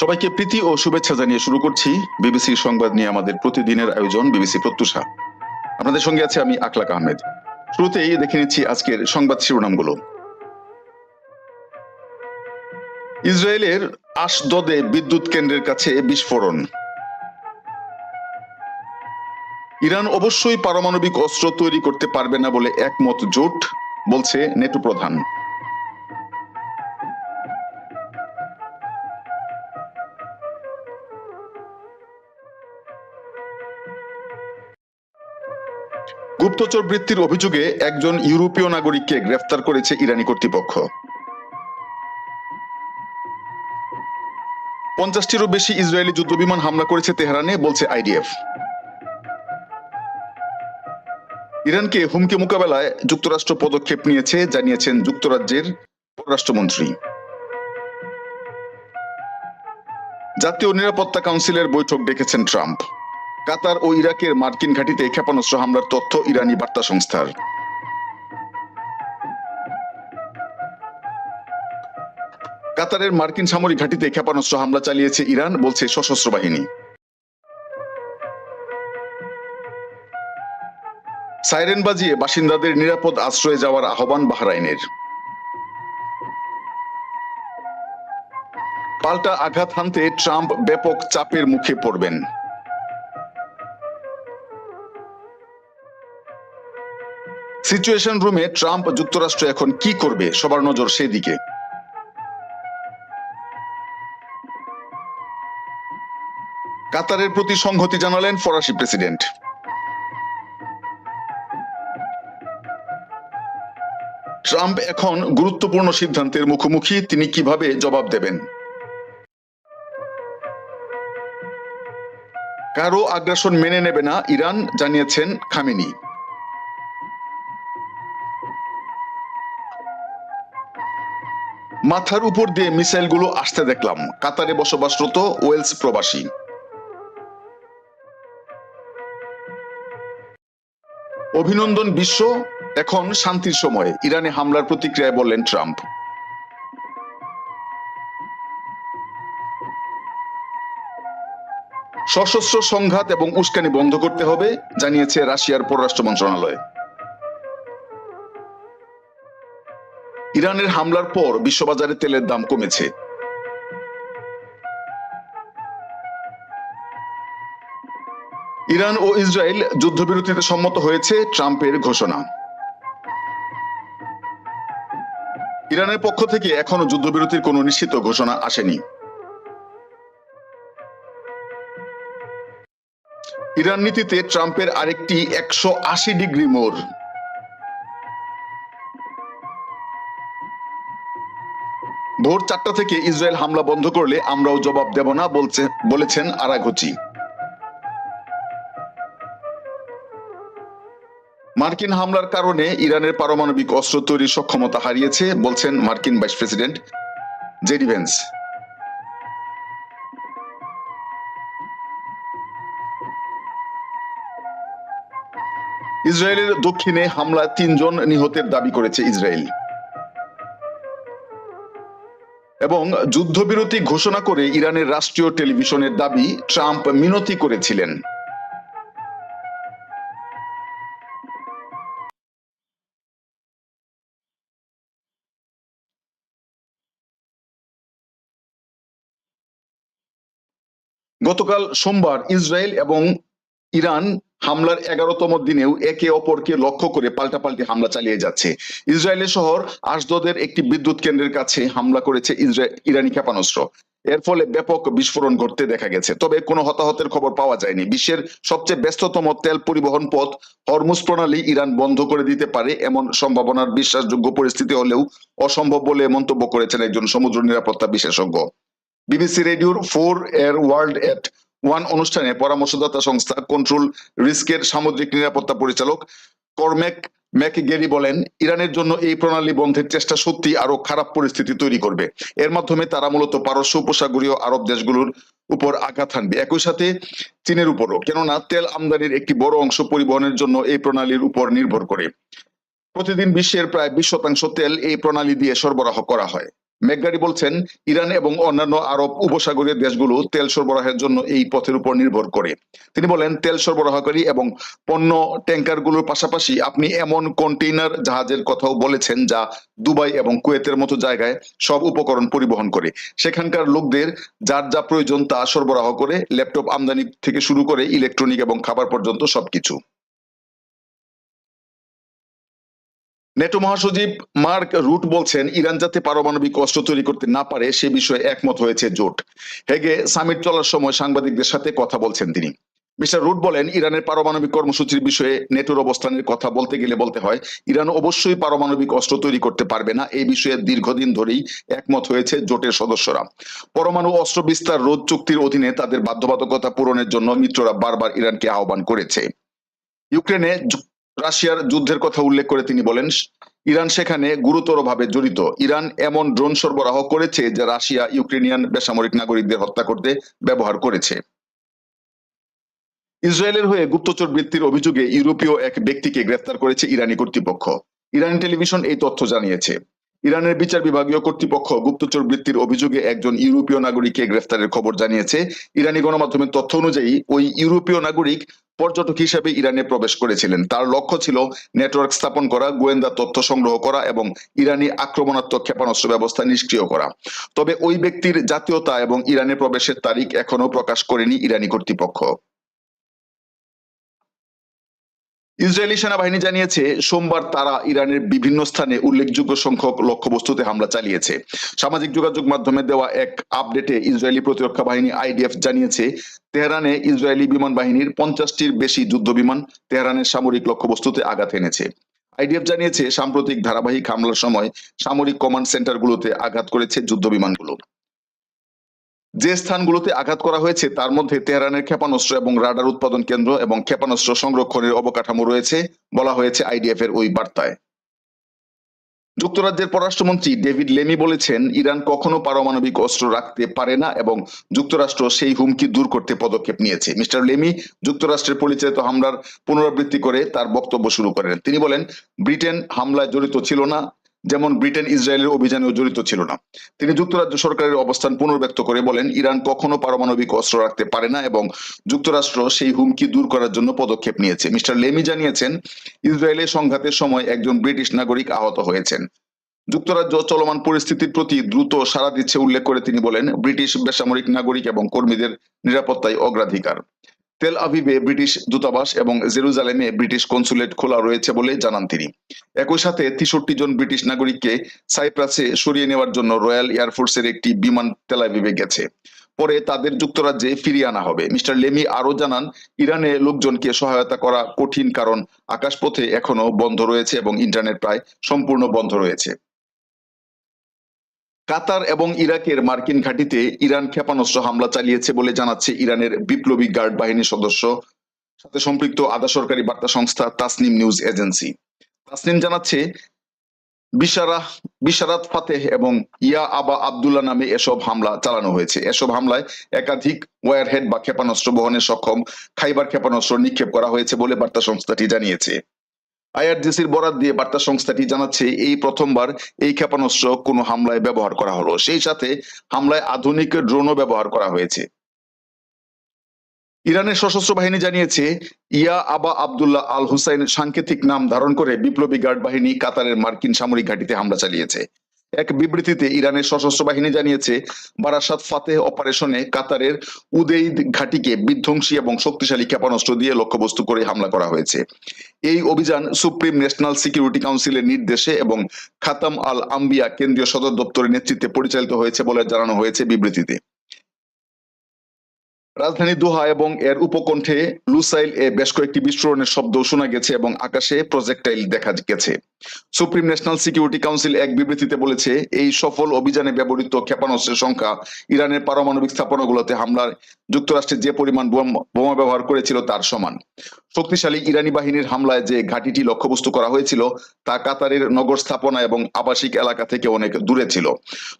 সবাইকে প্রীতি ও শুভেচ্ছা জানিয়ে শুরু করছি বিবিসি সংবাদ নিয়ে আমাদের প্রতিদিনের আয়োজন বিবিসি প্রত্যুষা। আপনাদের সঙ্গে আছে আমি আকলাক আহমেদ। শুরুতেই দেখে নিচ্ছি আজকের সংবাদ শিরোনামগুলো। ইসরায়েলের আশদদে বিদ্যুৎ কেন্দ্রের কাছে বিস্ফোরণ। ইরান অবশ্যই পারমাণবিক অস্ত্র তৈরি করতে পারবে না বলে একমত জোট, বলছে নেটো প্রধান। গুপ্তচর বৃত্তির অভিযোগে একজন ইউরোপীয় নাগরিককে গ্রেফতার করেছে ইরানি কর্তৃপক্ষ। পঞ্চাশটিরও বেশি ইসরায়েলি যুদ্ধবিমান হামলা করেছে তেহরানে, বলছে আইডিএফ। ইরানকে হুমকি মোকাবেলায় যুক্তরাষ্ট্র পদক্ষেপ নিয়েছে, জানিয়েছেন যুক্তরাজ্যের পররাষ্ট্রমন্ত্রী। জাতীয় নিরাপত্তা কাউন্সিলের বৈঠক ডেকেছেন ট্রাম্প। কাতার ও ইরাকের মার্কিন ঘাঁটিতে ক্ষেপণাস্ত্র হামলার তথ্য ইরানি বার্তা সংস্থার। কাতারের মার্কিন সামরিক ঘাঁটিতে ক্ষেপণাস্ত্র হামলা চালিয়েছে ইরান, বলছে সশস্ত্র বাহিনী। সাইরেন বাজিয়ে বাসিন্দাদের নিরাপদ আশ্রয়ে যাওয়ার আহ্বান বাহরাইনের। পাল্টা আঘাত হানতে ট্রাম্প ব্যাপক চাপের মুখে পড়বেন। সিচুয়েশন রুমে ট্রাম্প যুক্তরাষ্ট্র এখন কি করবে সবার নজর সেই কাতারের প্রতি সংহতি জানালেন ফরাসি প্রেসিডেন্ট। ট্রাম্প এখন গুরুত্বপূর্ণ সিদ্ধান্তের মুখোমুখি, তিনি কীভাবে জবাব দেবেন? কারও আগ্রাসন মেনে নেবে না ইরান, জানিয়েছেন খামেনি। মাথার উপর দিয়ে মিসাইলগুলো আসতে দেখলাম, কাতারে বসবাসরত ওয়েলস প্রবাসী। অভিনন্দন বিশ্ব এখন শান্তির সময়। ইরানে হামলার প্রতিক্রিয়ায় বললেন ট্রাম্প। সশস্ত্র সংঘাত এবং উস্কানি বন্ধ করতে হবে, জানিয়েছে রাশিয়ার পররাষ্ট্র মন্ত্রণালয়। ইরানের হামলার পর বিশ্ববাজারে তেলের দাম কমেছে। ইরান ও ইসরায়েল যুদ্ধবিরতিতে সম্মত হয়েছে ট্রাম্পের ঘোষণা। ইরানের পক্ষ থেকে এখনও যুদ্ধবিরতির কোনো নিশ্চিত ঘোষণা আসেনি। ইরান নীতিতে ট্রাম্পের আরেকটি একশো আশি ডিগ্রি মোড়। ভোর চারটা থেকে ইসরায়েল হামলা বন্ধ করলে আমরাও জবাব দেব না, বলছে বলেছেন আরাঘচি। মার্কিন হামলার কারণে ইরানের পারমাণবিক অস্ত্র তৈরির সক্ষমতা হারিয়েছে, বলছেন মার্কিন ভাইস প্রেসিডেন্ট জেডি ভেন্স। ইসরায়েলের দক্ষিণে হামলায় তিনজন নিহতের দাবি করেছে ইসরায়েল। এবং যুদ্ধবিরতি ঘোষণা করে ইরানের রাষ্ট্রীয় টেলিভিশনের দাবি ট্রাম্প মিনতি করেছিলেন। সোমবার ইসরায়েল এবং ইরান হামলার এগারোতম দিনেও একে অপরকে লক্ষ্য করে পাল্টাপাল্টি হামলা চালিয়ে যাচ্ছে। ইসরায়েলের শহর আশদদের একটি বিদ্যুৎ কেন্দ্রের কাছে হামলা করেছে ইরানি ক্ষেপণাস্ত্র। এর ফলে ব্যাপক বিস্ফোরণ ঘটতে দেখা গেছে, তবে কোনো হতাহতের খবর পাওয়া যায়নি। বিশ্বের সবচেয়ে ব্যস্ততম তেল পরিবহন পথ হরমুজ প্রণালী ইরান বন্ধ করে দিতে পারে এমন সম্ভাবনার বিশ্বাসযোগ্য পরিস্থিতি হলেও অসম্ভব বলে মন্তব্য করেছেন একজন সমুদ্র নিরাপত্তা বিশেষজ্ঞ। বিবিসি রেডিওর ফোর এর ওয়ার্ল্ড এট ওয়ান অনুষ্ঠানে পরামর্শদাতা সংস্থা কন্ট্রোল রিস্কের সামুদ্রিক নিরাপত্তা পরিচালক কর্মেক ম্যাকগেরি বলেন, ইরানের জন্য এই প্রণালী বন্ধের চেষ্টা সত্যি আরও খারাপ পরিস্থিতি তৈরি করবে। এর মাধ্যমে তারা মূলত পারস্য উপসাগরীয় আরব দেশগুলোর উপর আঘাত হানবে। একই সাথে চীনের উপরও, কেননা তেল আমদানির একটি বড় অংশ পরিবহনের জন্য এই প্রণালীর উপর নির্ভর করে। প্রতিদিন বিশ্বের প্রায় বিশ শতাংশ তেল এই প্রণালী দিয়ে সরবরাহ করা হয়। মেঘগাড়ি বলছেন, ইরান এবং অন্যান্য আরব উপসাগরীয় দেশগুলো তেল সরবরাহের জন্য এই পথের উপর নির্ভর করে। তিনি বলেন, তেল সরবরাহকারী এবং পণ্য ট্যাঙ্কারগুলোর পাশাপাশি আপনি এমন কন্টেইনার জাহাজের কথাও বলেছেন যা দুবাই এবং কুয়েতের মতো জায়গায় সব উপকরণ পরিবহন করে। সেখানকার লোকদের যার যা প্রয়োজন তা সরবরাহ করে, ল্যাপটপ আমদানি থেকে শুরু করে ইলেকট্রনিক এবং খাবার পর্যন্ত সবকিছু। নেটো মহাসচিব মার্ক রুট বলছেন, ইরান যাতে পারমাণবিক অস্ত্র তৈরি করতে না পারে, সে বিষয়ে একমত হয়েছে জোট। হেগে সামিট চলার সময় সাংবাদিকদের সাথে কথা বলছেন তিনি। মিস্টার রুট বলেন, ইরানের পারমাণবিক কর্মসূচির বিষয়ে নেটোর অবস্থানের কথা বলতে গেলে বলতে হয়, ইরান অবশ্যই পারমাণবিক অস্ত্র তৈরি করতে পারবে না, এই বিষয়ে দীর্ঘদিন ধরেই একমত হয়েছে জোটের সদস্যরা। পরমাণু অস্ত্র বিস্তার রোধ চুক্তির অধীনে তাদের বাধ্যবাধকতা পূরণের জন্য মিত্ররা বারবার ইরানকে আহ্বান করেছে। ইউক্রেনে রাশিয়ার যুদ্ধের কথা উল্লেখ করে তিনি বলেন, ইরান সেখানে গুরুতরভাবে জড়িত। ইরান এমন ড্রোন সরবরাহ করেছে যা রাশিয়া ইউক্রেনিয়ান বেসামরিক নাগরিকদের হত্যা করতে ব্যবহার করেছে। ইসরায়েলের হয়ে গুপ্তচর বৃত্তির অভিযোগে ইউরোপীয় এক ব্যক্তিকে গ্রেফতার করেছে ইরানি কর্তৃপক্ষ। ইরানি টেলিভিশন এই তথ্য জানিয়েছে। ইরানের বিচার বিভাগীয় কর্তৃপক্ষ গুপ্তচর বৃত্তির অভিযোগে একজন ইউরোপীয় নাগরিককে গ্রেফতারের খবর জানিয়েছে। ইরানি গণমাধ্যমের তথ্য অনুযায়ী, ওই ইউরোপীয় নাগরিক পর্যটক হিসেবে ইরানে প্রবেশ করেছিলেন। তার লক্ষ্য ছিল নেটওয়ার্ক স্থাপন করা, গোয়েন্দা তথ্য সংগ্রহ করা এবং ইরানি আক্রমণাত্মক ক্ষেপণাস্ত্র ব্যবস্থা নিষ্ক্রিয় করা। তবে ওই ব্যক্তির জাতীয়তা এবং ইরানে প্রবেশের তারিখ এখনও প্রকাশ করেনি ইরানি কর্তৃপক্ষ। ইসরায়েলি সেনাবাহিনী জানিয়েছে, সোমবার তারা ইরানের বিভিন্ন স্থানে উল্লেখযোগ্য সংখ্যক লক্ষ্যবস্তুতে হামলা চালিয়েছে। সামাজিক যোগাযোগ মাধ্যমে দেওয়া এক আপডেটে ইসরায়েলি প্রতিরক্ষা বাহিনী আইডিএফ জানিয়েছে, তেহরানে ইসরায়েলি বিমান বাহিনীর পঞ্চাশটির বেশি যুদ্ধ বিমান তেহরানের সামরিক লক্ষ্যবস্তুতে আঘাত এনেছে। আইডিএফ জানিয়েছে, সাম্প্রতিক ধারাবাহিক হামলার সময় সামরিক কমান্ড সেন্টারগুলোতে আঘাত করেছে যুদ্ধ বিমানগুলো। যে স্থানগুলোতে আঘাত করা হয়েছে, তার মধ্যে তেহরানের ক্ষেপণাস্ত্র এবং রাডার উৎপাদন কেন্দ্র এবং ক্ষেপণাস্ত্র সংরক্ষণের অবকাঠামো রয়েছে, বলা হয়েছে আইডিএফ এর ওই বার্তায়। যুক্তরাজ্যের পররাষ্ট্রমন্ত্রী ডেভিড লেমি বলেছেন, ইরান কখনো পারমাণবিক অস্ত্র রাখতে পারে না এবং যুক্তরাষ্ট্র সেই হুমকি দূর করতে পদক্ষেপ নিয়েছে। মিস্টার লেমি যুক্তরাষ্ট্রের পরিচালিত হামলার পুনরাবৃত্তি করে তার বক্তব্য শুরু করেন। তিনি বলেন, ব্রিটেন হামলায় জড়িত ছিল না যেমন ব্রিটেন, ইসরায়েলের অভিযানেও জড়িত ছিল না। তিনি যুক্তরাজ্য সরকারের অবস্থান পুনর্ব্যক্ত করে বলেন, ইরান কখনো পারমাণবিক অস্ত্র রাখতে পারে না এবং যুক্তরাষ্ট্র সেই হুমকি দূর করার জন্য পদক্ষেপ নিয়েছে। মিস্টার লেমি জানিয়েছেন, ইসরায়েলের সংঘাতের সময় একজন ব্রিটিশ নাগরিক আহত হয়েছেন। যুক্তরাজ্য চলমান পরিস্থিতির প্রতি দ্রুত সাড়া দিচ্ছে উল্লেখ করে তিনি বলেন, ব্রিটিশ বেসামরিক নাগরিক এবং কর্মীদের নিরাপত্তায় অগ্রাধিকার। তেল আভিভে ব্রিটিশ দূতাবাস এবং জেরুজালেমে ব্রিটিশ কনসুলেট খোলা রয়েছে বলে জানান তিনি। একই সাথে তেষট্টি জন ব্রিটিশ নাগরিককে সাইপ্রাসে সরিয়ে নেওয়ার জন্য রয়্যাল এয়ারফোর্সের একটি বিমান তেল আভিভে গেছে। পরে তাদের যুক্তরাজ্যে ফিরিয়ে আনা হবে। মিস্টার লেমি আরও জানান, ইরানে লোকজনকে সহায়তা করা কঠিন কারণ আকাশপথে এখনও বন্ধ রয়েছে এবং ইন্টারনেট প্রায় সম্পূর্ণ বন্ধ রয়েছে। কাতার এবং ইরাকের মার্কিন ঘাঁটিতে ইরান ক্ষেপণাস্ত্র হামলা চালিয়েছে বলে জানাচ্ছে ইরানের বিপ্লবী গার্ড বাহিনীর সদস্য। সাথে সম্পৃক্ত আধা সরকারি বার্তা সংস্থা তাসনিম নিউজ এজেন্সি। তাসনিম জানাচ্ছে, বিশারা, বিশারাত ফাতেহ এবং ইয়া আবা আব্দুল্লাহ নামে এসব হামলা চালানো হয়েছে। এসব হামলায় একাধিক ওয়ারহেড বা ক্ষেপণাস্ত্র বহনে সক্ষম খাইবার ক্ষেপণাস্ত্র নিক্ষেপ করা হয়েছে বলে বার্তা সংস্থাটি জানিয়েছে। আইআরজিসির বরাত দিয়ে বার্তা সংস্থাটি জানাচ্ছে, এই প্রথমবার এই ক্ষেপণাস্ত্র কোনো হামলায় ব্যবহার করা হলো। সেই সাথে হামলায় আধুনিক ড্রোনও ব্যবহার করা হয়েছে। ইরানের সশস্ত্র বাহিনী জানিয়েছে, ইয়া আবা আবদুল্লাহ আল হুসাইন সাংকেতিক নাম ধারণ করে বিপ্লবী গার্ড বাহিনী কাতারের মার্কিন সামরিক ঘাঁটিতে হামলা চালিয়েছে। এক বিবৃতিতে ইরানের সশস্ত্র বাহিনী জানিয়েছে, বারাসাত ফাতেহ অপারেশনে কাতারের উদেইদ ঘাটিকে বিধ্বংসী এবং শক্তিশালী ক্ষেপণাস্ত্র দিয়ে লক্ষ্যবস্তু করে হামলা করা হয়েছে। এই অভিযান সুপ্রিম ন্যাশনাল সিকিউরিটি কাউন্সিলের নির্দেশে এবং খাতাম আল আম্বিয়া কেন্দ্রীয় সদর দপ্তরের নেতৃত্বে পরিচালিত হয়েছে বলে জানানো হয়েছে বিবৃতিতে। রাজধানী দোহা এবং এর উপকণ্ঠে লুসাইল এ বেশ কয়েকটি বিস্ফোরণের শব্দ শোনা গেছে এবং আকাশে প্রজেক্টাইল দেখা গেছে। সুপ্রিম ন্যাশনাল সিকিউরিটি কাউন্সিল এক বিবৃতিতে বলেছে, এই সফল অভিযানে ব্যবহৃত ক্ষেপণাস্ত্রের সংখ্যা ইরানের পারমাণবিক স্থাপনাগুলোতে হামলার যুক্তরাষ্ট্রের যে পরিমাণ বোমা ব্যবহার করেছিল তার সমান। শক্তিশালী ইরানি বাহিনীর হামলায় যে ঘাঁটিটি লক্ষ্যবস্তু করা হয়েছিল, তা কাতারের নগর স্থাপনা এবং আবাসিক এলাকা থেকে অনেক দূরে ছিল।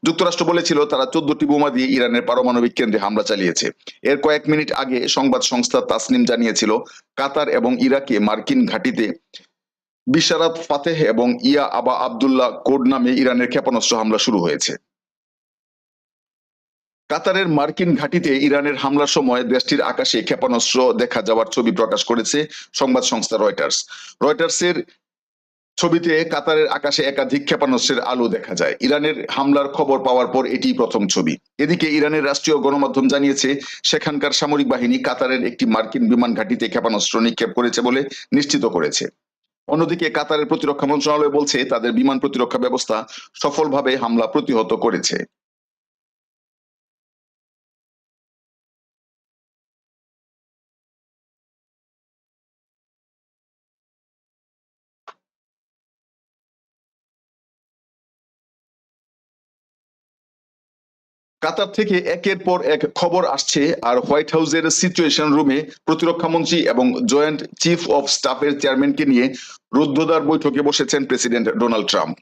যুক্তরাষ্ট্র বলেছিল, তারা চোদ্দটি বোমা দিয়ে ইরানের পারমাণবিক কেন্দ্রে হামলা চালিয়েছে। এর কয়েক মিনিট আগে সংবাদ সংস্থা তাসনিম জানিয়েছিল, কাতার এবং ইরাকে মার্কিন ঘাঁটিতে বিশারাত ফাতেহ এবং ইয়া আবা আবদুল্লাহ কোড নামে ইরানের ক্ষেপণাস্ত্র হামলা শুরু হয়েছে। কাতারের মার্কিন ঘাঁটিতে ইরানের হামলার সময় দেশটির আকাশে ক্ষেপণাস্ত্র দেখা যাওয়ার ছবি প্রকাশ করেছে সংবাদ সংস্থা রয়টার্স। রয়টার্সের ছবিতে কাতারের আকাশে একাধিক ক্ষেপণাস্ত্রের আলো দেখা যায়। ইরানের হামলার খবর পাওয়ার পর এটি প্রথম ছবি। এদিকে ইরানের রাষ্ট্রীয় গণমাধ্যম জানিয়েছে, সেখানকার সামরিক বাহিনী কাতারের একটি মার্কিন বিমান ঘাঁটিতে ক্ষেপণাস্ত্র নিক্ষেপ করেছে বলে নিশ্চিত করেছে। অন্যদিকে কাতারের প্রতিরক্ষা মন্ত্রণালয় বলছে, তাদের বিমান প্রতিরক্ষা ব্যবস্থা সফলভাবে হামলা প্রতিহত করেছে। কাতার থেকে একের পর এক খবর আসছে আর হোয়াইট হাউসের সিচুয়েশন রুমে প্রতিরক্ষা মন্ত্রী এবং জয়েন্ট চিফ অফ স্টাফের চেয়ারম্যানকে নিয়ে রুদ্ধদ্বার বৈঠকে বসেছেন প্রেসিডেন্ট ডোনাল্ড ট্রাম্প।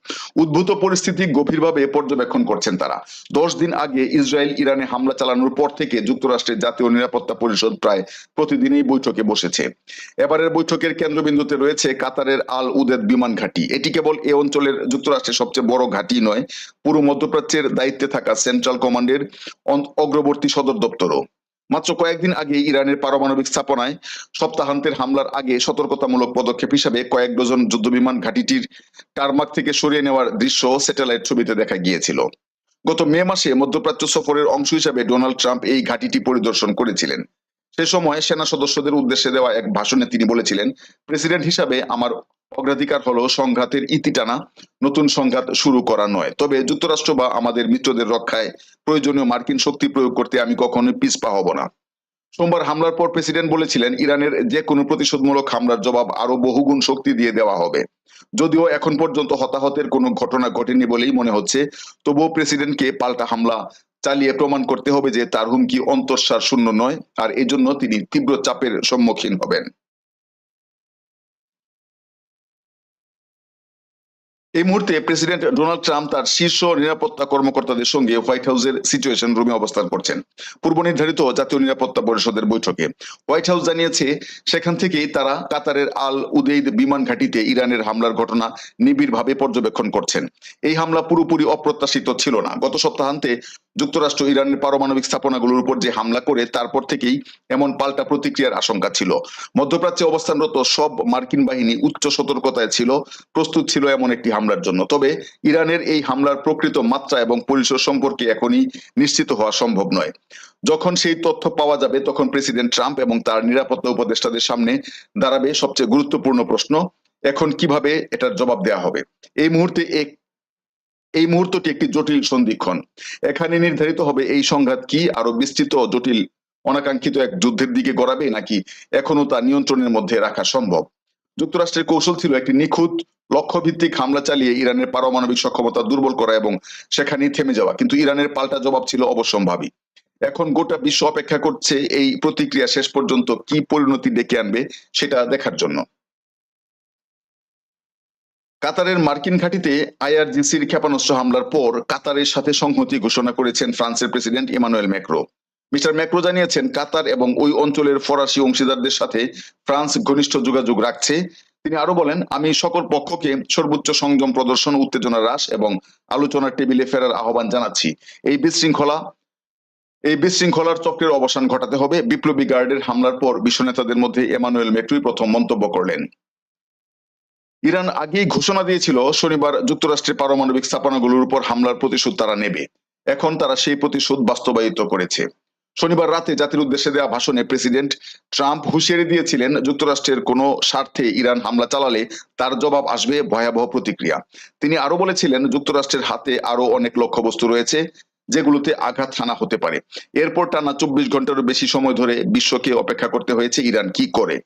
উদ্ভূত পরিস্থিতি গভীরভাবে পর্যবেক্ষণ করছেন তারা। দশ দিন আগে ইসরায়েল ইরানে হামলা চালানোর পর থেকে যুক্তরাষ্ট্রের জাতীয় নিরাপত্তা পরিষদ প্রায় প্রতিদিনই বৈঠকে বসেছে। এবারের বৈঠকের কেন্দ্রবিন্দুতে রয়েছে কাতারের আল উদেদ বিমান ঘাঁটি। এটি কেবল এ অঞ্চলের যুক্তরাষ্ট্রের সবচেয়ে বড় ঘাঁটি নয়, পুরো মধ্যপ্রাচ্যের দায়িত্বে থাকা সেন্ট্রাল কমান্ডের অগ্রবর্তী সদর দপ্তরও। মাত্র কয়েকদিন আগে ইরানের পারমাণবিক স্থাপনায় সপ্তাহান্তের হামলার আগে সতর্কতামূলক পদক্ষেপ হিসাবে কয়েক ডজন যুদ্ধবিমান ঘাঁটিটির টারমাক থেকে সরিয়ে নেওয়ার দৃশ্য স্যাটেলাইট ছবিতে দেখা গিয়েছিল। গত মে মাসে মধ্যপ্রাচ্য সফরের অংশ হিসাবে ডোনাল্ড ট্রাম্প এই ঘাঁটিটি পরিদর্শন করেছিলেন। সে সময় সেনা সদস্যদের উদ্দেশ্যে দেওয়া এক ভাষণে তিনি বলেছিলেন, প্রেসিডেন্ট হিসাবে আমার অগ্রাধিকার হলো সংঘাতের ইতি টানা, নতুন সংঘাত শুরু করা নয়। তবে যুক্তরাষ্ট্র বা আমাদের মিত্রদের রক্ষায় প্রয়োজনীয় মার্কিন শক্তি প্রয়োগ করতে আমি কখনোই পিছপা হব না। সোমবার হামলার পর প্রেসিডেন্ট বলেছিলেন, ইরানের যে কোনো প্রতিশোধমূলক হামলার জবাব আরও বহুগুণ শক্তি দিয়ে দেওয়া হবে। যদিও এখন পর্যন্ত হতাহতের কোনো ঘটনা ঘটেনি বলেই মনে হচ্ছে, তবুও প্রেসিডেন্টকে পাল্টা হামলা চালিয়ে প্রমাণ করতে হবে যে তার হুমকি অন্তঃসার শূন্য নয়, আর এজন্য তিনি তীব্র চাপের সম্মুখীন হবেন। এই মুহূর্তে প্রেসিডেন্ট ডোনাল্ড ট্রাম্প তার শীর্ষ নিরাপত্তা কর্মকর্তাদের সঙ্গে হোয়াইট হাউসের সিচুয়েশন রুমে অবস্থান করছেন। পূর্ব নির্ধারিত জাতীয় নিরাপত্তা পরিষদের বৈঠকে। হোয়াইট হাউস জানিয়েছে, সেখান থেকেই তারা কাতারের আল উদেইদ বিমান ঘাঁটিতে ইরানের হামলার ঘটনা নিবিড়ভাবে পর্যবেক্ষণ করছেন। এই হামলা পুরোপুরি অপ্রত্যাশিত ছিল না। গত সপ্তাহান্তে যুক্তরাষ্ট্র ইরানের পারমাণবিক স্থাপনাগুলোর উপর যে হামলা করে, তারপর থেকেই এমন পাল্টা প্রতিক্রিয়ার আশঙ্কা ছিল। মধ্যপ্রাচ্যে অবস্থানরত সব মার্কিন বাহিনী উচ্চ সতর্কতায় ছিল, প্রস্তুত ছিল এমন একটি হামলার জন্য। তবে ইরানের এই হামলার প্রকৃত মাত্রা এবং পরিসর সম্পর্কে এখনই নিশ্চিত হওয়া সম্ভব নয়। যখন সেই তথ্য পাওয়া যাবে, তখন প্রেসিডেন্ট ট্রাম্প এবং তার নিরাপত্তা উপদেষ্টাদের সামনে দাঁড়াবে সবচেয়ে গুরুত্বপূর্ণ প্রশ্ন, এখন কীভাবে এটার জবাব দেওয়া হবে? এই মুহূর্তে এক এই মুহূর্তটি একটি জটিল সন্ধিক্ষণ। এখানে নির্ধারিত হবে এই সংঘাত কি আরও বিস্তৃত জটিল, অনাকাঙ্ক্ষিত এক যুদ্ধের দিকে গড়াবে নাকি এখনও তা নিয়ন্ত্রণের মধ্যে রাখা সম্ভব? যুক্তরাষ্ট্রের কৌশল ছিল একটি নিখুঁত, লক্ষ্যভিত্তিক হামলা চালিয়ে ইরানের পারমাণবিক সক্ষমতা দুর্বল করা এবং সেখানেই থেমে যাওয়া। কিন্তু ইরানের পাল্টা জবাব ছিল অবশ্যম্ভাবী এখন গোটা বিশ্ব অপেক্ষা করছে এই প্রতিক্রিয়া শেষ পর্যন্ত কি পরিণতি ডেকে আনবে সেটা দেখার জন্য। কাতারের মার্কিন ঘাঁটিতে আইআরজিসির ক্ষেপণাস্ত্র হামলার পর কাতারের সাথে সংহতি ঘোষণা করেছেন ফ্রান্সের president Emmanuel Macron. Mister Macron জানিয়েছেন, কাতার এবং ওই অঞ্চলের ফরাসি অংশীদারদের সাথে ফ্রান্স ঘনিষ্ঠ যোগাযোগ রাখছে। তিনি আরও বলেন, আমি সকল পক্ষকে সর্বোচ্চ সংযম, প্রদর্শন উত্তেজনা হ্রাস এবং আলোচনার টেবিলে ফেরার আহ্বান জানাচ্ছি। এই বিশৃঙ্খলা, এই বিশৃঙ্খলার চক্রের অবসান ঘটাতে হবে। বিপ্লবী গার্ডের হামলার পর বিশ্ব নেতাদের মধ্যে এমানুয়েল ম্যাক্রোই প্রথম মন্তব্য করলেন। ইরান আগেই ঘোষণা দিয়েছিল, শনিবার যুক্তরাষ্ট্রের পারমাণবিক স্থাপনাগুলোর উপর হামলার প্রতিশোধ তারা নেবে। এখন তারা সেই প্রতিশোধ বাস্তবায়িত করেছে। শনিবার রাতে জাতির উদ্দেশ্যে দেওয়া ভাষণে প্রেসিডেন্ট ট্রাম্প হুঁশিয়ারি দিয়েছিলেন, যুক্তরাষ্ট্রের কোনো স্বার্থে ইরান হামলা চালালে তার জবাব আসবে ভয়াবহ প্রতিক্রিয়া। তিনি আরও বলেছিলেন, যুক্তরাষ্ট্রের হাতে আরও অনেক লক্ষ্যবস্তু রয়েছে যেগুলোতে আঘাত হানা হতে পারে। এরপর টানা চব্বিশ ঘন্টারও বেশি সময় ধরে বিশ্বকে অপেক্ষা করতে হয়েছে ইরান কি করে।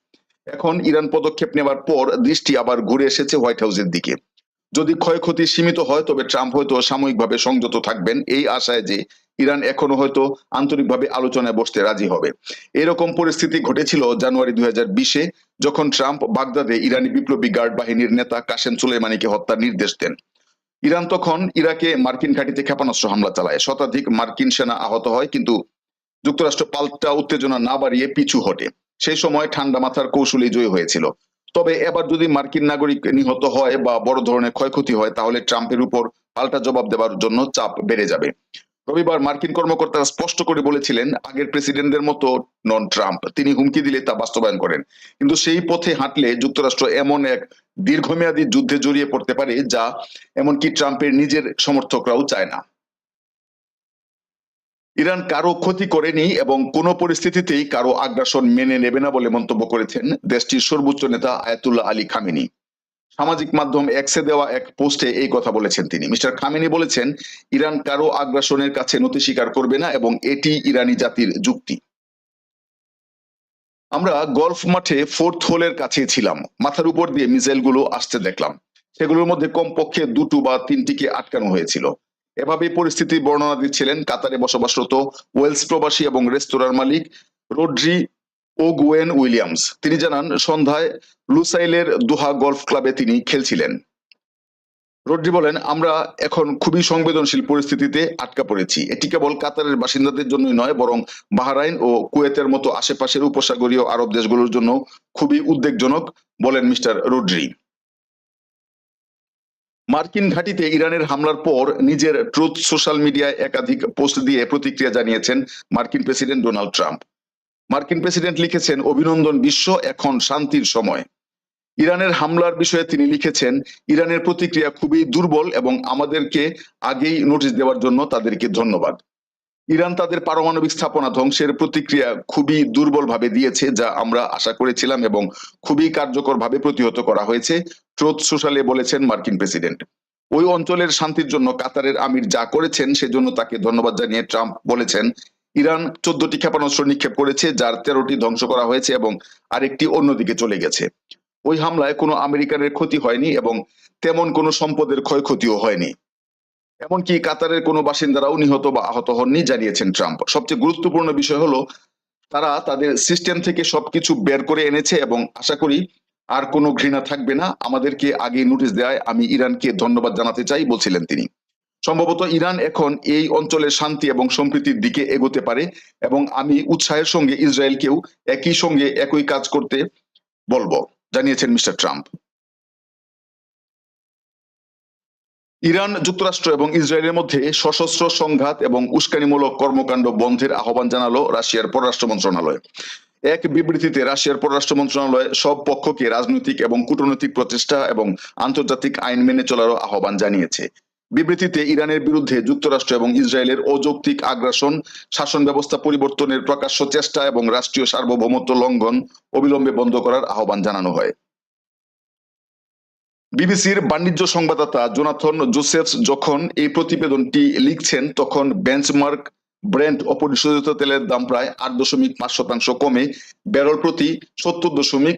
এখন ইরান পদক্ষেপ নেওয়ার পর দৃষ্টি আবার ঘুরে এসেছে হোয়াইট হাউসের দিকে। যদি ক্ষয়ক্ষতি সীমিত হয়, তবে ট্রাম্প হয়তো সাময়িকভাবে সংযত থাকবেন, এই আশায় যে ইরান এখনও হয়তো আন্তরিকভাবে আলোচনায় বসতে রাজি হবে। এরকম পরিস্থিতি ঘটেছিল জানুয়ারি দুই বিশে, যখন ট্রাম্প বাগদাদে ইরানি বিপ্লবী গার্ড বাহিনীর নেতা কাশেম সুলেমানিকে হত্যার নির্দেশ দেন। ইরান তখন ইরাকে মার্কিন ঘাঁটিতে ক্ষেপণাস্ত্র হামলা চালায়। শতাধিক মার্কিন সেনা আহত হয়, কিন্তু যুক্তরাষ্ট্র পাল্টা উত্তেজনা না বাড়িয়ে পিছু হটে। সেই সময় ঠান্ডা মাথার কৌশলী জয়ী হয়েছিল। তবে এবার যদি মার্কিন নাগরিক নিহত হয় বা বড় ধরনের ক্ষয়ক্ষতি হয়, তাহলে ট্রাম্পের উপর পাল্টা জবাব দেওয়ার জন্য চাপ বেড়ে যাবে। রবিবার মার্কিন কর্মকর্তারা স্পষ্ট করে বলেছিলেন, আগের প্রেসিডেন্টদের মতো নন ট্রাম্প। তিনি হুমকি দিলে তা বাস্তবায়ন করেন। কিন্তু সেই পথে হাঁটলে যুক্তরাষ্ট্র এমন এক দীর্ঘমেয়াদী যুদ্ধে জড়িয়ে পড়তে পারে, যা এমনকি ট্রাম্পের নিজের সমর্থকরাও চায় না। ইরান কারও ক্ষতি করেনি এবং কোনো পরিস্থিতিতেই কারও আগ্রাসন মেনে নেবে না বলে মন্তব্য করেছেন দেশটির সর্বোচ্চ নেতা আয়াতুল্লাহ আলী খামেনি। সামাজিক মাধ্যম এক্সে দেওয়া এক পোস্টে এই কথা বলেছেন তিনি। মিস্টার খামেনি বলেছেন, ইরান কারও আগ্রাসনের কাছে নতি স্বীকার করবে না এবং এটি ইরানি জাতির যুক্তি। আমরা গল্ফ মাঠে ফোর্থ হোলের কাছে ছিলাম। মাথার উপর দিয়ে মিসাইলগুলো আসতে দেখলাম। সেগুলোর মধ্যে কমপক্ষে দুটো বা তিনটিকে আটকানো হয়েছিল। এভাবে পরিস্থিতি বর্ণনা দিচ্ছিলেন কাতারে বসবাসরত ওয়েলস প্রবাসী এবং রেস্তোরাঁর মালিক রোড্রি ও গুয়েন উইলিয়ামস। তিনি জানান, সন্ধ্যায় লুসাইলের দোহা গলফ ক্লাবে তিনি খেলছিলেন। রোড্রি বলেন, আমরা এখন খুবই সংবেদনশীল পরিস্থিতিতে আটকা পড়েছি। এটি কেবল কাতারের বাসিন্দাদের জন্যই নয়, বরং বাহরাইন ও কুয়েতের মতো আশেপাশের উপসাগরীয় আরব দেশগুলোর জন্য খুবই উদ্বেগজনক, বলেন মিস্টার রোড্রি। মার্কিন ঘাঁটিতে ইরানের হামলার পর নিজের ট্রুথ সোশ্যাল মিডিয়ায় একাধিক পোস্ট দিয়ে প্রতিক্রিয়া জানিয়েছেন মার্কিন প্রেসিডেন্ট ডোনাল্ড ট্রাম্প। মার্কিন প্রেসিডেন্ট লিখেছেন, অভিনন্দন বিশ্ব, এখন শান্তির সময়। ইরানের হামলার বিষয়ে তিনি লিখেছেন, ইরানের প্রতিক্রিয়া খুবই দুর্বল এবং আমাদেরকে আগেই নোটিশ দেওয়ার জন্য তাদেরকে ধন্যবাদ। ইরান তাদের পারমাণবিক স্থাপনা ধ্বংসের প্রতিক্রিয়া খুবই দুর্বলভাবে দিয়েছে, যা আমরা আশা করেছিলাম এবং খুবই কার্যকরভাবে প্রতিহত করা হয়েছে, ট্রোথ সোশ্যালে বলেছেন মার্কিন প্রেসিডেন্ট। ওই অঞ্চলের শান্তির জন্য কাতারের আমির যা করেছেন, সেজন্য তাকে ধন্যবাদ জানিয়ে ট্রাম্প বলেছেন ইরান চোদ্দটি ক্ষেপণাস্ত্র নিক্ষেপ করেছে, যার তেরোটি ধ্বংস করা হয়েছে এবং আরেকটি অন্যদিকে চলে গেছে। ওই হামলায় কোনো আমেরিকানের ক্ষতি হয়নি এবং তেমন কোনো সম্পদের ক্ষয়ক্ষতিও হয়নি। এমনকি কাতারের কোনো বাসিন্দারাও নিহত বা আহত হননি, জানিয়েছেন ট্রাম্প। সবচেয়ে গুরুত্বপূর্ণ বিষয় হলো, তারা তাদের সিস্টেম থেকে সবকিছু বের করে এনেছে এবং আশা করি আর কোনো ঘৃণা থাকবে না। আমাদেরকে আগে নোটিশ দেওয়ায় আমি ইরানকে ধন্যবাদ জানাতে চাই, বলছিলেন তিনি। সম্ভবত ইরান এখন এই অঞ্চলের শান্তি এবং সম্প্রীতির দিকে এগোতে পারে এবং আমি উৎসাহের সঙ্গে ইসরায়েলকেও একই সঙ্গে একই কাজ করতে বলব, জানিয়েছেন মিস্টার ট্রাম্প। ইরান যুক্তরাষ্ট্র এবং ইসরায়েলের মধ্যে সশস্ত্র সংঘাত এবং উস্কানিমূলক কর্মকাণ্ড বন্ধের আহ্বান জানালো রাশিয়ার পররাষ্ট্র মন্ত্রণালয়। এক বিবৃতিতে রাশিয়ার পররাষ্ট্র মন্ত্রণালয় সব পক্ষকে রাজনৈতিক এবং কূটনৈতিক প্রচেষ্টা এবং আন্তর্জাতিক আইন মেনে চলারও আহ্বান জানিয়েছে। বিবৃতিতে ইরানের বিরুদ্ধে যুক্তরাষ্ট্র এবং ইসরায়েলের অযৌক্তিক আগ্রাসন, শাসন ব্যবস্থা পরিবর্তনের প্রকাশ্য চেষ্টা এবং রাষ্ট্রীয় সার্বভৌমত্ব লঙ্ঘন অবিলম্বে বন্ধ করার আহ্বান জানানো হয়। বিবিসির বাণিজ্য সংবাদদাতা জোনাথন জোসেফস যখন এই প্রতিবেদনটি লিখছেন, তখন বেঞ্চমার্ক ব্র্যান্ড অপরিশোধিত তেলের দাম প্রায় আট দশমিক পাঁচ শতাংশ কমে ব্যারল প্রতি সত্তর দশমিক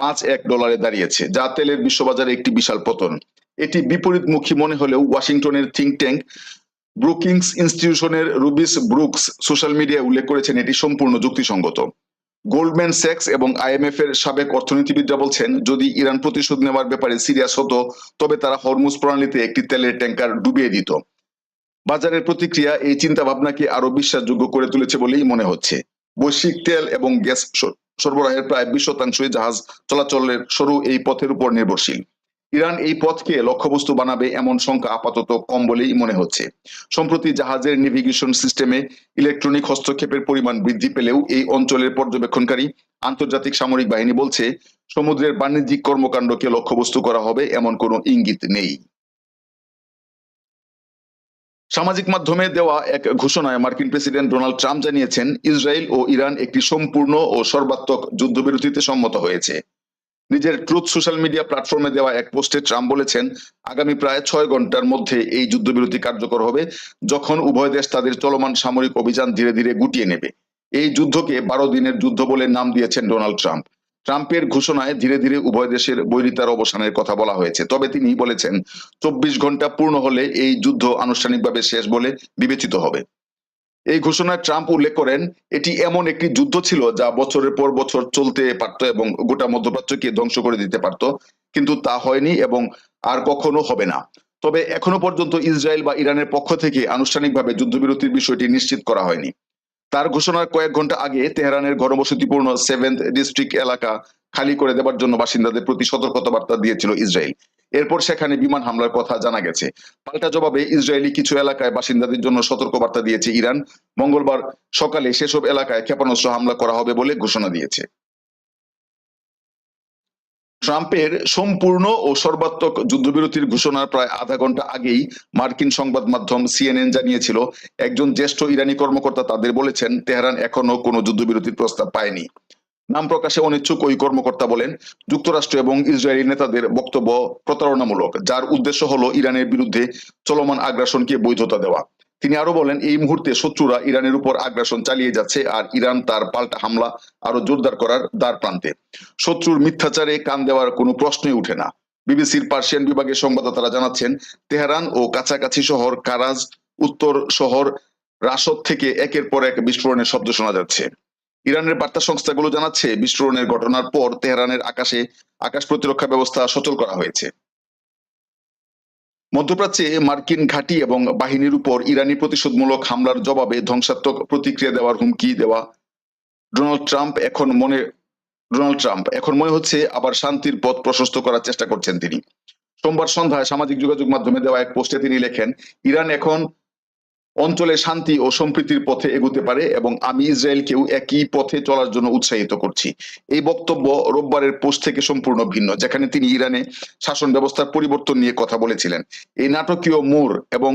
পাঁচ এক ডলারে দাঁড়িয়েছে, যা তেলের বিশ্ববাজারে একটি বিশাল পতন। এটি বিপরীতমুখী মনে হলেও ওয়াশিংটনের থিঙ্ক ট্যাঙ্ক ব্রুকিংস ইনস্টিটিউশনের রুবিস ব্রুকস সোশ্যাল মিডিয়ায় উল্লেখ করেছেন এটি সম্পূর্ণ যুক্তিসঙ্গত। গোল্ডম্যান স্যাক্স এবং আইএমএফ এর সাবেক অর্থনীতিবিদরা বলছেন, যদি ইরান প্রতিশোধ নেওয়ার ব্যাপারে সিরিয়াস হতো, তবে তারা হরমুজ প্রণালীতে একটি তেলের ট্যাঙ্কার ডুবিয়ে দিত। বাজারের প্রতিক্রিয়া এই চিন্তা ভাবনাকে আরও বিশ্বাসযোগ্য করে তুলেছে বলেই মনে হচ্ছে। বৈশ্বিক তেল এবং গ্যাস সরবরাহের প্রায় বিশ শতাংশই জাহাজ চলাচলের সরু এই পথের উপর নির্ভরশীল। ইরান এই পথকে লক্ষ্যবস্তু বানাবে এমন সংখ্যা আপাতত কম বলেই মনে হচ্ছে। সম্প্রতি জাহাজের নেভিগেশন সিস্টেমে ইলেকট্রনিক হস্তক্ষেপের পরিমাণ বৃদ্ধি পেলেও এই অঞ্চলের পর্যবেক্ষণকারী আন্তর্জাতিক সামরিক বাহিনী বলছে, সমুদ্রের বাণিজ্যিক কর্মকাণ্ডকে লক্ষ্যবস্তু করা হবে এমন কোনো ইঙ্গিত নেই। সামাজিক মাধ্যমে দেওয়া এক ঘোষণায় মার্কিন প্রেসিডেন্ট ডোনাল্ড ট্রাম্প জানিয়েছেন, ইসরায়েল ও ইরান একটি সম্পূর্ণ ও সর্বাত্মক যুদ্ধবিরতিতে সম্মত হয়েছে। নিজের ট্রুথ সোশ্যাল মিডিয়া প্ল্যাটফর্মে দেওয়া এক পোস্টে ট্রাম্প বলেছেন, আগামী প্রায় ছয় ঘণ্টার মধ্যে এই যুদ্ধবিরতি কার্যকর হবে, যখন উভয় দেশ তাদের চলমান সামরিক অভিযান ধীরে ধীরে গুটিয়ে নেবে। এই যুদ্ধকে বারো দিনের যুদ্ধ বলে নাম দিয়েছেন ডোনাল্ড ট্রাম্প। ট্রাম্পের ঘোষণায় ধীরে ধীরে উভয় দেশের বৈরিতার অবসানের কথা বলা হয়েছে। তবে তিনি বলেছেন, চব্বিশ ঘণ্টা পূর্ণ হলে এই যুদ্ধ আনুষ্ঠানিকভাবে শেষ বলে বিবেচিত হবে। এই ঘোষণায় ট্রাম্প উল্লেখ করেন, এটি এমন একটি যুদ্ধ ছিল যা বছরের পর বছর চলতে পারত এবং গোটা মধ্যপ্রাচ্যকে ধ্বংস করে দিতে পারত, কিন্তু তা হয়নি এবং আর কখনো হবে না। তবে এখনও পর্যন্ত ইসরায়েল বা ইরানের পক্ষ থেকে আনুষ্ঠানিকভাবে যুদ্ধবিরতির বিষয়টি নিশ্চিত করা হয়নি। তার ঘোষণার কয়েক ঘণ্টা আগে তেহরানের ঘনবসতিপূর্ণ সেভেন্থ ডিস্ট্রিক্ট এলাকা খালি করে দেওয়ার জন্য বাসিন্দাদের প্রতি সতর্কতা বার্তা দিয়েছিল ইসরায়েল। এরপর সেখানে বিমান হামলার কথা জানা গেছে। পাল্টা জবাবে ইসরায়েলি কিছু এলাকায় বাসিন্দাদের জন্য সতর্ক বার্তা দিয়েছে ইরান। মঙ্গলবার সকালে সেসব এলাকায় ক্ষেপণাস্ত্র হামলা করা হবে বলে ঘোষণা দিয়েছে। ট্রাম্পের সম্পূর্ণ ও সর্বাত্মক যুদ্ধবিরতির ঘোষণার প্রায় আধা ঘণ্টা আগেই মার্কিন সংবাদ মাধ্যম সিএনএন জানিয়েছিল, একজন জ্যেষ্ঠ ইরানি কর্মকর্তা তাদের বলেছেন, তেহরান এখনও কোনো যুদ্ধবিরতির প্রস্তাব পায়নি। নাম প্রকাশে অনিচ্ছুক ওই কর্মকর্তা বলেন, যুক্তরাষ্ট্র এবং ইসরায়েলি নেতাদের বক্তব্য প্রতারণামূলক, যার উদ্দেশ্য হলো ইরানের বিরুদ্ধে চলমান আগ্রাসনকে বৈধতা দেওয়া। তিনি আরও বলেন, এই মুহূর্তে শত্রুরা ইরানের উপর আগ্রাসন চালিয়ে যাচ্ছে আর ইরান তার পাল্টা হামলা আরও জোরদার করার দ্বার প্রান্তে। শত্রুর মিথ্যাচারে কান দেওয়ার কোনো প্রশ্নই উঠে না। বিবিসির পার্সিয়ান বিভাগের সংবাদদাতারা জানাচ্ছেন, তেহরান ও কাছাকাছি শহর কারাজ, উত্তর শহর রাসদ থেকে একের পর এক বিস্ফোরণের শব্দ শোনা যাচ্ছে। ইরানের বার্তা সংস্থাগুলো জানাচ্ছে, বিস্ফোরণের ঘটনার পর তেহরানের আকাশে আকাশ প্রতিরক্ষা ব্যবস্থা সচল করা হয়েছে। মধ্যপ্রাচ্যে মার্কিন ঘাঁটি এবং বাহিনীর উপর ইরানি প্রতিশোধমূলক হামলার জবাবে ধ্বংসাত্মক প্রতিক্রিয়া দেওয়ার হুমকি দেওয়া ডোনাল্ড ট্রাম্প এখন মনে, ডোনাল্ড ট্রাম্প এখন মনে হচ্ছে আবার শান্তির পথ প্রশস্ত করার চেষ্টা করছেন তিনি। সোমবার সন্ধ্যায় সামাজিক যোগাযোগ মাধ্যমে দেওয়া এক পোস্টে তিনি লেখেন, ইরান এখন অঞ্চলে শান্তি ও সম্প্রীতির পথে এগুতে পারে এবং আমি ইসরায়েলকেও একই পথে চলার জন্য উৎসাহিত করছি। এই বক্তব্য রোববারের পোস্ট থেকে সম্পূর্ণ ভিন্ন, যেখানে তিনি ইরানে শাসন ব্যবস্থার পরিবর্তন নিয়ে কথা বলেছিলেন। এই নাটকীয় মোড় এবং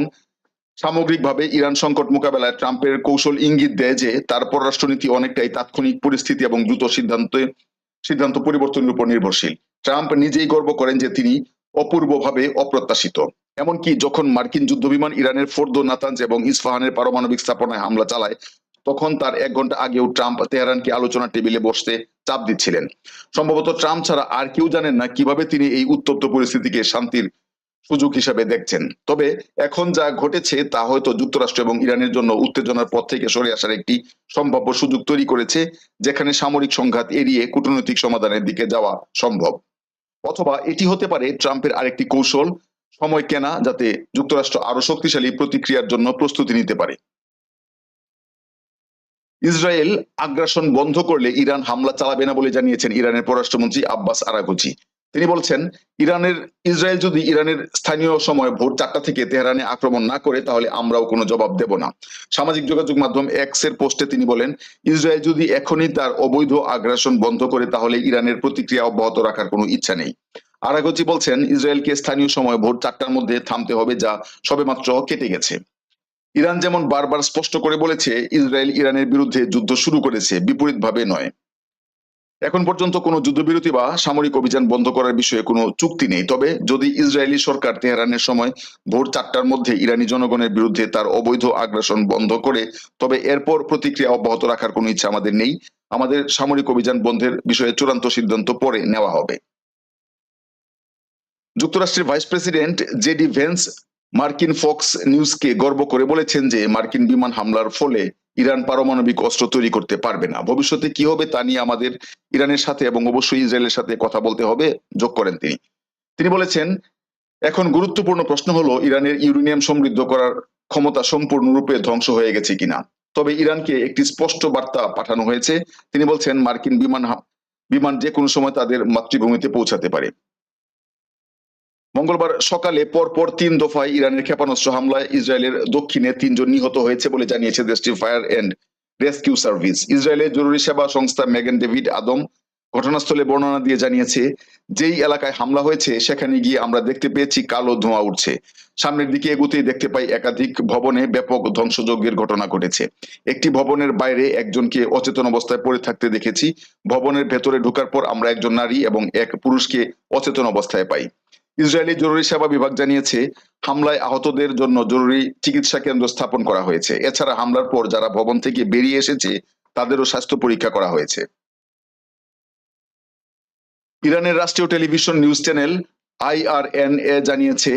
সামগ্রিকভাবে ইরান সংকট মোকাবেলায় ট্রাম্পের কৌশল ইঙ্গিত দেয় যে, তার পররাষ্ট্রনীতি অনেকটাই তাৎক্ষণিক পরিস্থিতি এবং দ্রুত সিদ্ধান্তে সিদ্ধান্ত পরিবর্তনের উপর নির্ভরশীল। ট্রাম্প নিজেই গর্ব করেন যে তিনি অপূর্বভাবে অপ্রত্যাশিত। এমনকি যখন মার্কিন যুদ্ধবিমান ইরানের ফোর্দো নাতাঞ্জ এবং ইস্পাহানের পারমাণবিক স্থাপনায় হামলা চালায়, তখন তার এক ঘণ্টা আগেও ট্রাম্প তেহরানকে আলোচনা টেবিলে বসতে চাপ দিচ্ছিলেন। সম্ভবত ট্রাম্প ছাড়া আর কেউ জানেন না কীভাবে তিনি এই উত্তপ্ত পরিস্থিতিকে শান্তির সুযোগ হিসাবে দেখছেন। তবে এখন যা ঘটেছে তা হয়তো যুক্তরাষ্ট্র এবং ইরানের জন্য উত্তেজনার পথ থেকে সরে আসার একটি সম্ভাব্য সুযোগ তৈরি করেছে, যেখানে সামরিক সংঘাত এড়িয়ে কূটনৈতিক সমাধানের দিকে যাওয়া সম্ভব। অথবা এটি হতে পারে ট্রাম্পের আরেকটি কৌশল, সময় কেনা, যাতে যুক্তরাষ্ট্র আরও শক্তিশালী প্রতিক্রিয়ার জন্য প্রস্তুতি নিতে পারে। ইসরায়েল আগ্রাসন বন্ধ করলে ইরান হামলা চালাবে না বলে জানিয়েছেন ইরানের পররাষ্ট্রমন্ত্রী আব্বাস আরাগুচি তিনি বলছেন, ইরানের, ইসরায়েল যদি ইরানের স্থানীয় সময় ভোর চারটা থেকে তেহরানে আক্রমণ না করে, তাহলে আমরাও কোনো জবাব দেব না। সামাজিক যোগাযোগ মাধ্যম এক্সের পোস্টে তিনি বলেন, ইসরায়েল যদি এখনই তার অবৈধ আগ্রাসন বন্ধ করে, তাহলে ইরানের প্রতিক্রিয়া অব্যাহত রাখার কোনো ইচ্ছা নেই। আরাগচি বলছেন, ইসরায়েলকে স্থানীয় সময় ভোর চারটার মধ্যে থামতে হবে, যা সবেমাত্র কেটে গেছে। ইরান যেমন বারবার স্পষ্ট করে বলেছে, ইসরায়েল ইরানের বিরুদ্ধে যুদ্ধ শুরু করেছে, বিপরীতভাবে নয়। এখন পর্যন্ত কোনো যুদ্ধবিরতি বা সামরিক অভিযান বন্ধ করার বিষয়ে কোনো চুক্তি নেই। তবে যদি ইসরায়েলি সরকার তেহরানের সময় ভোর চারটার মধ্যে ইরানি জনগণের বিরুদ্ধে তার অবৈধ আগ্রাসন বন্ধ করে, তবে এরপর প্রতিক্রিয়া অব্যাহত রাখার কোনো ইচ্ছা আমাদের নেই। আমাদের সামরিক অভিযান বন্ধের বিষয়ে চূড়ান্ত সিদ্ধান্ত পরে নেওয়া হবে। যুক্তরাষ্ট্রের ভাইস প্রেসিডেন্ট জেডি ভেন্স মার্কিন ফক্স নিউজকে গর্ব করে বলেছেন যে মার্কিন বিমান হামলার ফলে ইরান পারমাণবিক অস্ত্র তৈরি করতে পারবে না। ভবিষ্যতে কি হবে তা নিয়ে আমাদের ইরানের সাথে এবং অবশ্যই ইসরায়েলের সাথে কথা বলতে হবে, যোগ করেন তিনি। তিনি বলেছেন, এখন গুরুত্বপূর্ণ প্রশ্ন হলো, ইরানের ইউরেনিয়াম সমৃদ্ধ করার ক্ষমতা সম্পূর্ণরূপে ধ্বংস হয়ে গেছে কিনা? তবে ইরানকে একটি স্পষ্ট বার্তা পাঠানো হয়েছে। তিনি বলছেন, মার্কিন বিমান বিমান যে কোনো সময় তাদের মাতৃভূমিতে পৌঁছাতে পারে। মঙ্গলবার সকালে পরপর তিন দফায় ইরানের ক্ষেপণাস্ত্র হামলায় ইসরায়েলের দক্ষিণে তিনজন নিহত হয়েছে বলে জানিয়েছে দেশটির ফায়ার এন্ড রেস্কিউ সার্ভিস। ইসরায়েলের জরুরি সেবা সংস্থা মেগান ডেভিড আদম ঘটনাস্থলে বর্ণনা দিয়ে জানিয়েছে, যেই এলাকায় হামলা হয়েছে, সেখানে গিয়ে আমরা দেখতে পেয়েছি কালো ধোঁয়া উঠছে। সামনের দিকে এগুতেই দেখতে পাই একাধিক ভবনে ব্যাপক ধ্বংসযজ্ঞের ঘটনা ঘটেছে। একটি ভবনের বাইরে একজনকে অচেতন অবস্থায় পড়ে থাকতে দেখেছি। ভবনের ভেতরে ঢোকার পর আমরা একজন নারী এবং এক পুরুষকে অচেতন অবস্থায় পাই। ইসরায়েলি জরুরি সেবা বিভাগ জানিয়েছে, হামলায় আহতদের জন্য জরুরি চিকিৎসা কেন্দ্র স্থাপন করা হয়েছে। এছাড়া হামলার পর যারা ভবন থেকে বেরিয়ে এসেছে, তাদেরও স্বাস্থ্য পরীক্ষা করা হয়েছে। ইরানের রাষ্ট্রীয় টেলিভিশন নিউজ চ্যানেল আইআরএনএ জানিয়েছে,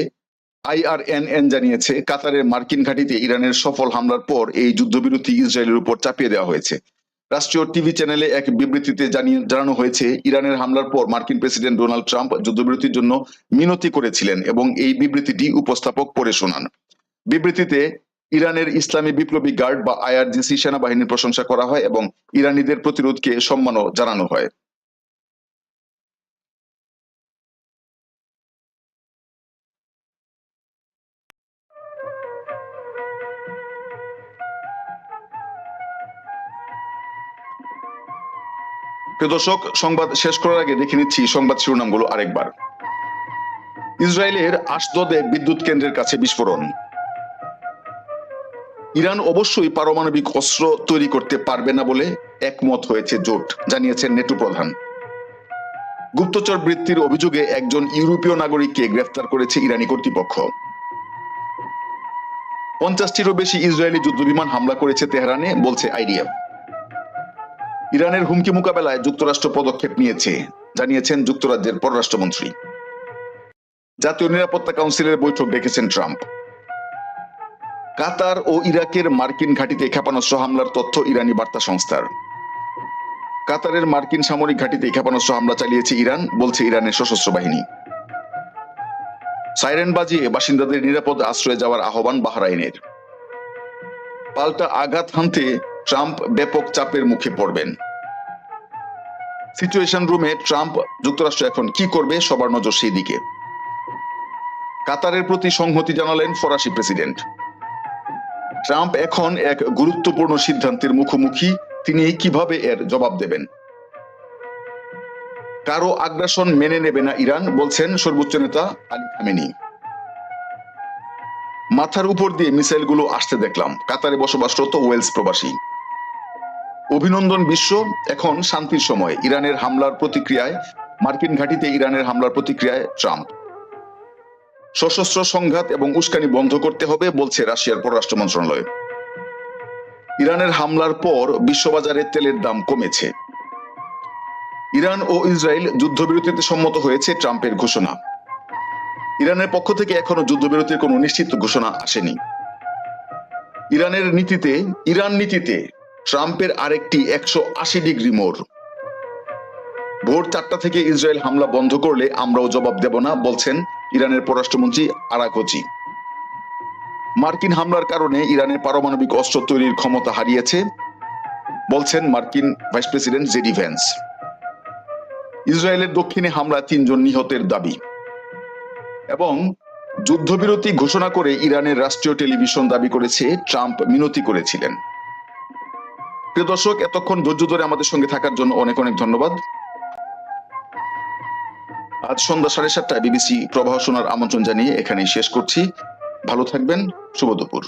আইআরএনএন জানিয়েছে, কাতারের মার্কিন ঘাঁটিতে ইরানের সফল হামলার পর এই যুদ্ধবিরতি ইসরায়েলের উপর চাপিয়ে দেওয়া হয়েছে। রাষ্ট্রীয় টিভি চ্যানেলে এক বিবৃতিতে জানিয়ে জানানো হয়েছে, ইরানের হামলার পর মার্কিন প্রেসিডেন্ট ডোনাল্ড ট্রাম্প যুদ্ধবিরতির জন্য মিনতি করেছিলেন এবং এই বিবৃতিটি উপস্থাপক পড়ে শোনান। বিবৃতিতে, ইরানের ইসলামী বিপ্লবী গার্ড বা আইআরজিসি সেনাবাহিনীর প্রশংসা করা হয় এবং ইরানিদের প্রতিরোধকে সম্মানও জানানো হয়। প্রিয় দর্শক, সংবাদ শেষ করার আগে দেখে নিচ্ছি সংবাদ শিরোনামগুলো আরেকবার। ইসরায়েলের আশদদে বিদ্যুৎ কেন্দ্রের কাছে বিস্ফোরণ। ইরান অবশ্যই পারমাণবিক অস্ত্র তৈরি করতে পারবে না বলে একমত হয়েছে জোট, জানিয়েছেন নেটো প্রধান। গুপ্তচর বৃত্তির অভিযোগে একজন ইউরোপীয় নাগরিককে গ্রেফতার করেছে ইরানি কর্তৃপক্ষ। পঞ্চাশটিরও বেশি ইসরায়েলি যুদ্ধবিমান হামলা করেছে তেহরানে, বলছে আইডিএফ। ইরানের হুমকি মোকাবেলায় যুক্তরাষ্ট্র পদক্ষেপ নিয়েছে, জানিয়েছেন যুক্তরাজ্যের পররাষ্ট্রমন্ত্রী। জাতীয় নিরাপত্তা কাউন্সিলের বৈঠক ডেকেছেন ট্রাম্প। কাতার ও ইরাকের মার্কিন ঘাঁটিতে ক্ষেপণাস্ত্র হামলার তথ্য ইরানি বার্তা সংস্থার। কাতারের মার্কিন সামরিক ঘাঁটিতে ক্ষেপণাস্ত্র হামলা চালিয়েছে ইরান, বলছে ইরানের সশস্ত্র বাহিনী। সাইরেন বাজিয়ে বাসিন্দাদের নিরাপদ আশ্রয়ে যাওয়ার আহ্বান বাহরাইনের। পাল্টা আঘাত হানতে ট্রাম্প ব্যাপক চাপের মুখে পড়বেন। সিচুয়েশন রুমে ট্রাম্প যুক্তরাষ্ট্র এখন কি করবে সবার নজর সেই দিকে কাতারের প্রতি সংহতি জানালেন ফরাসি প্রেসিডেন্ট। ট্রাম্প এখন এক গুরুত্বপূর্ণ সিদ্ধান্তের মুখোমুখি, তিনি কীভাবে এর জবাব দেবেন? কারও আগ্রাসন মেনে নেবে না ইরান, বলছেন সর্বোচ্চ নেতা আলী খামেনি। মাথার উপর দিয়ে মিসাইলগুলো আসতে দেখলাম, কাতারে বসবাসরত ওয়েলস প্রবাসী। অভিনন্দন বিশ্ব, এখন শান্তির সময়। ইরানের হামলার প্রতিক্রিয়ায়, মার্কিন ঘাঁটিতে ইরানের হামলার প্রতিক্রিয়ায় ট্রাম্প। সশস্ত্র সংঘাত এবং উস্কানি বন্ধ করতে হবে বলছে রাশিয়ার পররাষ্ট্র মন্ত্রণালয়। ইরানের হামলার পর বিশ্ববাজারে তেলের দাম কমেছে। ইরান ও ইসরায়েল যুদ্ধবিরতিতে সম্মত হয়েছে ট্রাম্পের ঘোষণা। ইরানের পক্ষ থেকে এখনও যুদ্ধবিরতির কোনো নিশ্চিত ঘোষণা আসেনি। ইরানের নীতিতে, ইরান নীতিতে ট্রাম্পের আরেকটি একশো আশি ডিগ্রি মোড়। ভোর চারটা থেকে ইসরায়েল হামলা বন্ধ করলে আমরাও জবাব দেব না, বলছেন ইরানের পররাষ্ট্রমন্ত্রী আরাকোচি মার্কিন হামলার কারণে ইরানের পারমাণবিক অস্ত্র তৈরির ক্ষমতা হারিয়েছে, বলছেন মার্কিন ভাইস প্রেসিডেন্ট জেডি ভ্যান্স। ইসরায়েলের দক্ষিণে হামলা তিনজন নিহতের দাবি। এবং যুদ্ধবিরতি ঘোষণা করে ইরানের রাষ্ট্রীয় টেলিভিশন দাবি করেছে, ট্রাম্প মিনতি করেছিলেন। প্রিয় দর্শক, এতক্ষণ ধৈর্য ধরে আমাদের সঙ্গে থাকার জন্য অনেক অনেক ধন্যবাদ। আজ সন্ধ্যা সাড়ে সাতটায় বিবিসি প্রবাহ শোনার আমন্ত্রণ জানিয়ে এখানেই শেষ করছি। ভালো থাকবেন, শুভ দুপুর।